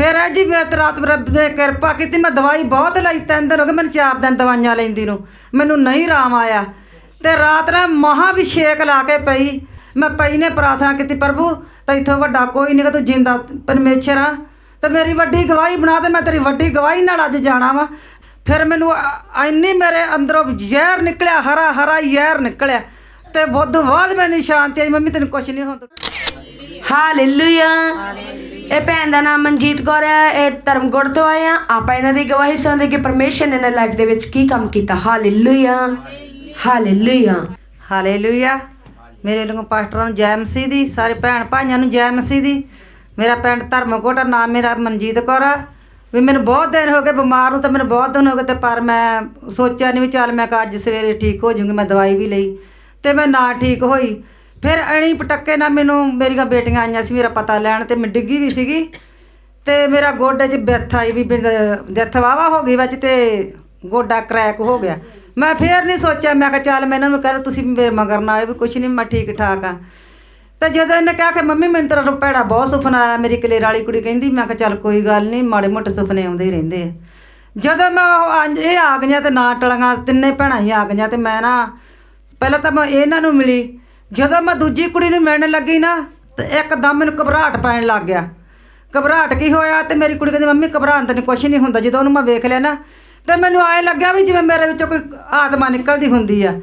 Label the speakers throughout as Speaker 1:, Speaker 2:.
Speaker 1: ਫਿਰ ਇਹ ਜੀ ਮੈਂ ਤੇ ਰਾਤ ਰੱਬ ਨੇ ਕਿਰਪਾ ਕੀਤੀ ਮੈਂ ਦਵਾਈ ਬਹੁਤ ਲਈ ਤਿੰਨ ਦਿਨ ਹੋ ਗਏ ਮੈਨੂੰ ਚਾਰ ਦਿਨ ਦਵਾਈਆਂ ਲੈਂਦੀ ਨੂੰ। ਮੈਨੂੰ ਨਹੀਂ ਆਰਾਮ ਆਇਆ। ਤੇ ਰਾਤ ਨੂੰ ਮਹਾ ਵੀ ਛੇਕ ਲਾ ਕੇ ਪਈ। ਮੈਂ ਪਈ ਨੇ ਪ੍ਰਾਰਥਨਾ ਕੀਤੀ ਪ੍ਰਭੂ ਤੈਥੋਂ ਵੱਡਾ ਕੋਈ ਨਹੀਂ ਕਿ ਤੂੰ ਜਿੰਦਾ ਪਰਮੇਸ਼ਰ ਆ। ਤੇ ਮੇਰੀ ਵੱਡੀ ਗਵਾਹੀ ਬਣਾ ਤੇ ਮੈਂ ਤੇਰੀ ਵੱਡੀ ਗਵਾਹੀ ਨਾਲ ਅੱਜ ਜਾਣਾ ਵਾ। ਫਿਰ ਮੈਨੂੰ ਇੰਨੀ ਮੇਰੇ ਅੰਦਰੋਂ ਜ਼ਹਿਰ ਨਿਕਲਿਆ ਹਰਾ ਹਰਾ ਜ਼ਹਿਰ ਨਿਕਲਿਆ। ਤੇ ਬੁੱਧ ਬਾਅਦ ਮੈਨੂੰ ਸ਼ਾਂਤੀ ਆਈ ਮੰਮੀ ਤੈਨੂੰ ਕੁਛ ਨਹੀਂ ਹੁੰਦਾ।
Speaker 2: ਹਾਲੇਲੂਇਆ ਇਹ ਭੈਣ ਦਾ ਨਾਮ ਮਨਜੀਤ ਕੌਰ ਹੈ, ਇਹ ਧਰਮਗੁੜ ਤੋਂ ਆਏ ਆ ਆਪਾਂ ਇਹਨਾਂ ਦੀ ਗਵਾਹੀ ਸੁਣਦੇ ਕਿ ਪਰਮੇਸ਼ਰ ਨੇ ਇਹਨਾਂ ਲਾਈਫ ਦੇ ਵਿੱਚ ਕੀ ਕੰਮ ਕੀਤਾ। ਹਾਲੇਲੂਇਆ ਹਾਲੇਲੂਇਆ
Speaker 1: ਹਾਲੇਲੂਇਆ ਮੇਰੇ ਲਈ ਪਾਸਟਰਾਂ ਨੂੰ ਜੈ ਮਸੀਹ ਦੀ, ਸਾਰੇ ਭੈਣ ਭਾਈਆਂ ਨੂੰ ਜੈ ਮਸੀਹ ਦੀ। ਮੇਰਾ ਪਿੰਡ ਧਰਮਕੋਟ ਨਾਮ ਮੇਰਾ ਮਨਜੀਤ ਕੌਰ ਆ। ਵੀ ਮੈਨੂੰ ਬਹੁਤ ਦਿਨ ਹੋ ਗਏ, ਬਿਮਾਰ ਨੂੰ ਤਾਂ ਮੈਨੂੰ ਬਹੁਤ ਦਿਨ ਹੋ ਗਏ ਤੇ ਪਰ ਮੈਂ ਸੋਚਿਆ ਨਹੀਂ ਵੀ ਚੱਲ ਮੈਂ ਅੱਜ ਸਵੇਰੇ ਠੀਕ ਹੋ ਜਾਊਂਗੀ, ਮੈਂ ਦਵਾਈ ਵੀ ਲਈ ਤੇ ਮੈਂ ਨਾ ਠੀਕ ਹੋਈ। ਫਿਰ ਅਣੀ ਪਟੱਕੇ ਨਾਲ ਮੈਨੂੰ ਮੇਰੀਆਂ ਬੇਟੀਆਂ ਆਈਆਂ ਸੀ, ਮੇਰਾ ਪਤਾ ਲੈਣ ਤੇ ਮੈਂ ਡਿੱਗੀ ਵੀ ਸੀਗੀ। ਤੇ ਮੇਰਾ ਗੋਡੇ 'ਚ ਬਿੱਥ ਆਈ ਵੀ ਡੈਥ ਵਾਵਾ ਹੋ ਗਈ ਵਿੱਚ ਤੇ ਗੋਡਾ ਕਰੈਕ ਹੋ ਗਿਆ। ਮੈਂ ਫੇਰ ਨਹੀਂ ਸੋਚਿਆ, ਮੈਂ ਕਿਹਾ ਚੱਲ ਮੈਂ ਇਹਨਾਂ ਨੂੰ ਕਹਿੰਦਾ ਤੁਸੀਂ ਮੇਰੇ ਮਗਰ ਨਾ ਆਇਓ ਵੀ ਕੁਛ ਨਹੀਂ, ਮੈਂ ਠੀਕ ਠਾਕ ਆ। ਤੇ ਜਦੋਂ ਇਹਨੇ ਕਿਹਾ ਕਿ ਮੰਮੀ ਮੈਨੂੰ ਤੇਰਾ ਭੈੜਾ ਬਹੁਤ ਸੁਪਨਾ ਆਇਆ, ਮੇਰੀ ਕਲੇਰ ਵਾਲੀ ਕੁੜੀ ਕਹਿੰਦੀ, ਮੈਂ ਕਿਹਾ ਚੱਲ ਕੋਈ ਗੱਲ ਨਹੀਂ, ਮਾੜੇ ਮੋਟੇ ਸੁਪਨੇ ਆਉਂਦੇ ਹੀ ਰਹਿੰਦੇ ਆ। ਜਦੋਂ ਮੈਂ ਉਹ ਇਹ ਆ ਗਈਆਂ ਤੇ ਨਾ ਟਲੀਆਂ ਤਿੰਨੇ ਭੈਣਾਂ ਹੀ ਆ ਗਈਆਂ ਤੇ ਮੈਂ ਨਾ, ਪਹਿਲਾਂ ਤਾਂ ਮੈਂ ਇਹਨਾਂ ਨੂੰ ਮਿਲੀ ਜਦੋਂ ਮੈਂ ਦੂਜੀ ਕੁੜੀ ਨੂੰ ਮਿਲਣ ਲੱਗੀ ਨਾ, ਤੇ ਇੱਕਦਮ ਮੈਨੂੰ ਘਬਰਾਹਟ ਪੈਣ ਲੱਗ ਗਿਆ। ਘਬਰਾਹਟ ਕੀ ਹੋਇਆ ਤੇ ਮੇਰੀ ਕੁੜੀ ਕਹਿੰਦੀ, ਮੰਮੀ, ਘਬਰਾਉਣ ਤਾਂ ਨਹੀਂ ਕੁਛ ਨਹੀਂ ਹੁੰਦਾ। ਜਦੋਂ ਉਹਨੂੰ ਮੈਂ ਵੇਖ ਲਿਆ ਨਾ, ਤੇ ਮੈਨੂੰ ਆਏ ਲੱਗਿਆ ਵੀ ਜਿਵੇਂ ਮੇਰੇ ਵਿੱਚੋਂ ਕੋਈ ਆਤਮਾ ਨਿਕਲਦੀ ਹੁੰਦੀ ਆ।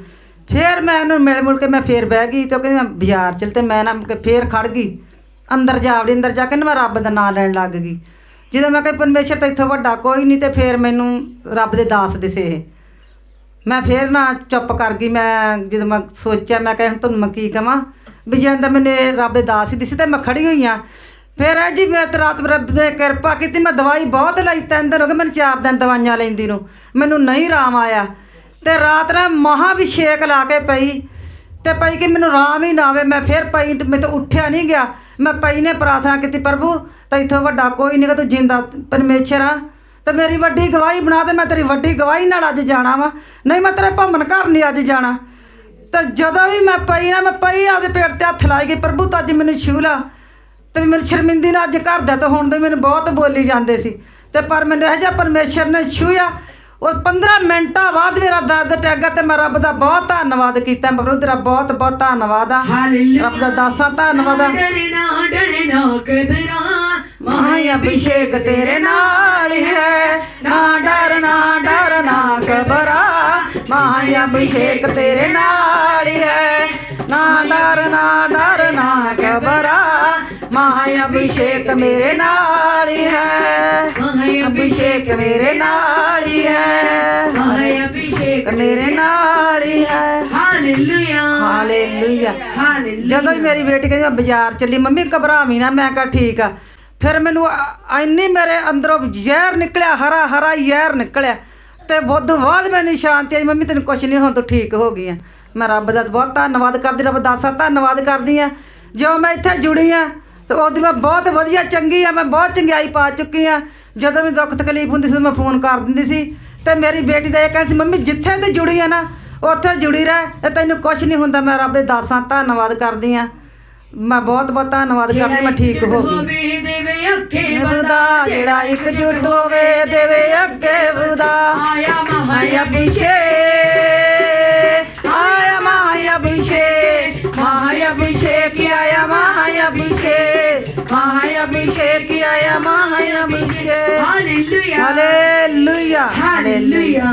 Speaker 1: ਫਿਰ ਮੈਂ ਉਹਨੂੰ ਮਿਲ ਮੁਲ ਕੇ ਮੈਂ ਫੇਰ ਬਹਿ ਗਈ ਤੇ ਉਹ ਕਹਿੰਦੀ, ਮੈਂ ਬਾਜ਼ਾਰ ਚਲ। ਤੇ ਮੈਂ ਨਾ ਕਿ ਕੇ ਫੇਰ ਖੜ ਗਈ। ਅੰਦਰ ਜਾ ਵੜੀ ਅੰਦਰ ਜਾ ਕੇ ਨਾ ਮੈਂ ਰੱਬ ਦਾ ਨਾਮ ਲੈਣ ਲੱਗ ਗਈ। ਜਦੋਂ ਮੈਂ ਕਿਹਾ, ਪਰਮੇਸ਼ਰ ਤਾਂ ਇੱਥੋਂ ਵੱਡਾ ਕੋਈ ਨਹੀਂ ਤੇ ਫੇਰ ਮੈਨੂੰ ਰੱਬ ਦੇ ਦਾਸ ਦਿਸੇ ਇਹ। ਮੈਂ ਫੇਰ ਨਾ ਚੁੱਪ ਕਰ ਗਈ, ਮੈਂ ਜਦੋਂ ਮੈਂ ਸੋਚਿਆ, ਮੈਂ ਕਿਹਾ ਹੁਣ ਤੁਹਾਨੂੰ ਮੈਂ ਕੀ ਕਵਾਂ? ਵੀ ਜੇ ਅੰਦਰ ਮੈਨੂੰ ਰੱਬ ਦੇ ਦਾਸ ਹੀ ਦਿਸੇ ਤੇ ਮੈਂ ਖੜੀ ਹੋਈ ਆ। ਫਿਰ ਇਹ ਜੀ ਮੈਂ ਤੇ ਰਾਤ ਰੱਬ ਨੇ ਕਿਰਪਾ ਕੀਤੀ, ਮੈਂ ਦਵਾਈ ਬਹੁਤ ਲਈ, ਤਿੰਨ ਦਿਨ ਹੋ ਗਏ ਮੈਨੂੰ ਚਾਰ ਦਿਨ ਦਵਾਈਆਂ ਲੈਂਦੀ ਨੂੰ, ਮੈਨੂੰ ਨਹੀਂ ਆਰਾਮ ਆਇਆ। ਤੇ ਰਾਤ ਨੂੰ ਮਹਾ ਵੀ ਛੇਕ ਲਾ ਕੇ ਪਈ, ਤੇ ਪਈ ਕਿ ਮੈਨੂੰ ਆਰਾਮ ਹੀ ਨਾ ਆਵੇ, ਮੈਂ ਫਿਰ ਪਈ ਤੇ ਮੈਂ ਤਾਂ ਉੱਠਿਆ ਨਹੀਂ ਗਿਆ। ਮੈਂ ਪਈ ਨੇ ਪ੍ਰਾਰਥਨਾ ਕੀਤੀ, ਪ੍ਰਭੂ ਤਾਂ ਤੈਥੋਂ ਵੱਡਾ ਕੋਈ ਨਹੀਂ ਕਿ ਤੂੰ ਜਿੰਦਾ, ਪਰਮੇਸ਼ਰ ਆ। ਤੇ ਮੇਰੀ ਵੱਡੀ ਗਵਾਹੀ ਬਣਾ ਤੇ ਮੈਂ ਤੇਰੀ ਵੱਡੀ ਗਵਾਹੀ ਨਾਲ ਅੱਜ ਜਾਣਾ ਵਾ। ਨਹੀਂ, ਮੈਂ ਤੇਰੇ ਭੰਮਨ ਘਰ ਨਹੀਂ ਅੱਜ ਜਾਣਾ। ਤੇ ਜਦੋਂ ਵੀ ਮੈਂ ਪਈ ਨਾ, ਮੈਂ ਪਈ ਆਪਦੇ ਪੇਟ ਤੇ ਹੱਥ ਲਾਈ ਗਈ, ਪ੍ਰਭੂ ਤਾਂ ਅੱਜ ਮੈਨੂੰ ਛੂ ਲਾ। ਤੇ ਮੈਨੂੰ ਸ਼ਰਮਿੰਦੀ ਨਾਲ ਅੱਜ ਘਰ ਦਾ ਤਾਂ ਹੁਣ ਦੇ ਮੈਨੂੰ ਬਹੁਤ ਬੋਲੀ ਜਾਂਦੇ ਸੀ। ਤੇ ਪਰ ਮੈਨੂੰ ਇਹ ਜਿਹਾ ਪਰਮੇਸ਼ਰ ਨੇ ਛੂਇਆ ਉਹ 15 ਮਿੰਟਾਂ ਬਾਅਦ ਮੇਰਾ ਦਰਦ ਟੈਗਾ ਤੇ ਮੈਂ ਰੱਬ ਦਾ ਬਹੁਤ ਧੰਨਵਾਦ ਕੀਤਾ। ਮੈਂ ਪ੍ਰਭੂ ਤੇਰਾ ਬਹੁਤ ਬਹੁਤ ਧੰਨਵਾਦ ਆ। ਰੱਬ ਦਾ ਦਾਸਾਂ ਧੰਨਵਾਦ ਆ।
Speaker 2: ਡਰਨਾ ਡਰਨਾ ਕਦਰਾ
Speaker 1: ਮਾਇਆ ਅਭਿਸ਼ੇਕ ਤੇਰੇ ਨਾਲ ਹੀ ਨਾ ਡਰ ਨਾ ਡਰ ਨਾ ਘਬਰਾ। ਮਾਇਆ ਅਭਿਸ਼ੇਕ ਤੇਰੇ ਨਾਲ ਹੀ ਨਾ ਡਰ ਨਾ ਡਰ ਨਾ ਘਬਰਾ। ਮਾਇਆ ਅਭਿਸ਼ੇਕ ਮੇਰੇ ਨਾਲ ਹੀ ਹੈ। ਅਭਿਸ਼ੇਕ ਮੇਰੇ ਨਾਲ ਹੀ
Speaker 2: ਅਭਿਸ਼ੇਕ
Speaker 1: ਮੇਰੇ ਨਾਲ ਹੀ
Speaker 2: ਹਾਲੇਲੂਇਆ।
Speaker 1: ਹਾਲੇਲੂਇਆ। ਜਦੋਂ ਹੀ ਮੇਰੀ ਬੇਟੀ ਕਹਿੰਦੀ ਮੈਂ ਬਾਜ਼ਾਰ ਚੱਲੀ ਮੰਮੀ ਘਬਰਾਵੀਂ ਨਾ ਮੈਂ ਕਿਹਾ ਠੀਕ ਆ। ਫਿਰ ਮੈਨੂੰ ਅ- ਇੰਨੀ ਮੇਰੇ ਅੰਦਰੋਂ ਜ਼ਹਿਰ ਨਿਕਲਿਆ, ਹਰਾ ਹਰਾ ਜ਼ਹਿਰ ਨਿਕਲਿਆ ਤੇ ਬੁੱਧ ਬਾਅਦ ਮੈਨੂੰ ਸ਼ਾਂਤੀ ਆਈ, ਮੰਮੀ, ਤੈਨੂੰ ਕੁਛ ਨਹੀਂ, ਹੁਣ ਤੂੰ ਠੀਕ ਹੋ ਗਈ ਆ। ਮੈਂ ਰੱਬ ਦਾ ਬਹੁਤ ਧੰਨਵਾਦ ਕਰਦੀ, ਰੱਬ ਦਾ ਧੰਨਵਾਦ ਕਰਦੀ ਆ। ਜੋ ਮੈਂ ਇੱਥੇ ਜੁੜੀ ਆ, ਤੇ ਉਹਦੀ ਮੈਂ ਬਹੁਤ ਵਧੀਆ, ਚੰਗੀ ਆ, ਮੈਂ ਬਹੁਤ ਚੰਗਿਆਈ ਪਾ ਚੁੱਕੀ ਆ। ਜਦੋਂ ਵੀ ਦੁੱਖ ਤਕਲੀਫ ਹੁੰਦੀ ਸੀ, ਤਾਂ ਮੈਂ ਫੋਨ ਕਰ ਦਿੰਦੀ ਸੀ ਤੇ ਮੇਰੀ ਬੇਟੀ ਦਾ ਇਹ ਕਹਿਣਾ ਸੀ, ਮੰਮੀ, ਜਿੱਥੇ ਤੂੰ ਜੁੜੀ ਆ ਨਾ, ਉੱਥੇ ਜੁੜੀ ਰਹਿ ਤੇ ਤੈਨੂੰ ਕੁਛ ਨਹੀਂ ਹੁੰਦਾ, ਮੈਂ ਰੱਬ ਦੇ ਦਾਸਾਂ ਧੰਨਵਾਦ ਕਰਦੀ ਆ। ਮੈਂ ਬਹੁਤ ਬਹੁਤ ਧੰਨਵਾਦ ਕਰਦੀ ਮੈਂ ਠੀਕ ਹੋ ਗਈ। ਬੁਦਾ ਜਿਹੜਾ ਇੱਕ ਜੁਟ ਹੋਵੇ ਦੇਵੇ ਅੱਗੇ ਬੁਦਾ
Speaker 2: ਆਇਆ
Speaker 1: ਮਾਇਆ ਪਿਛੇ ਆਇਆ ਮਾਇਆ ਪਿਛੇ ਮਾਇਆ ਪਿਛੇ ਕੀ ਆਇਆ ਮਾਇਆ ਪਿਛੇ ਮਾਇਆ ਪਿਛੇ ਕੀ ਆਇਆ ਮਾਇਆ ਪਿਛੇ
Speaker 2: ਹਾਲੇਲੂਇਆ।
Speaker 1: ਹਾਲੇਲੂਇਆ।
Speaker 2: ਹਾਲੇਲੂਇਆ।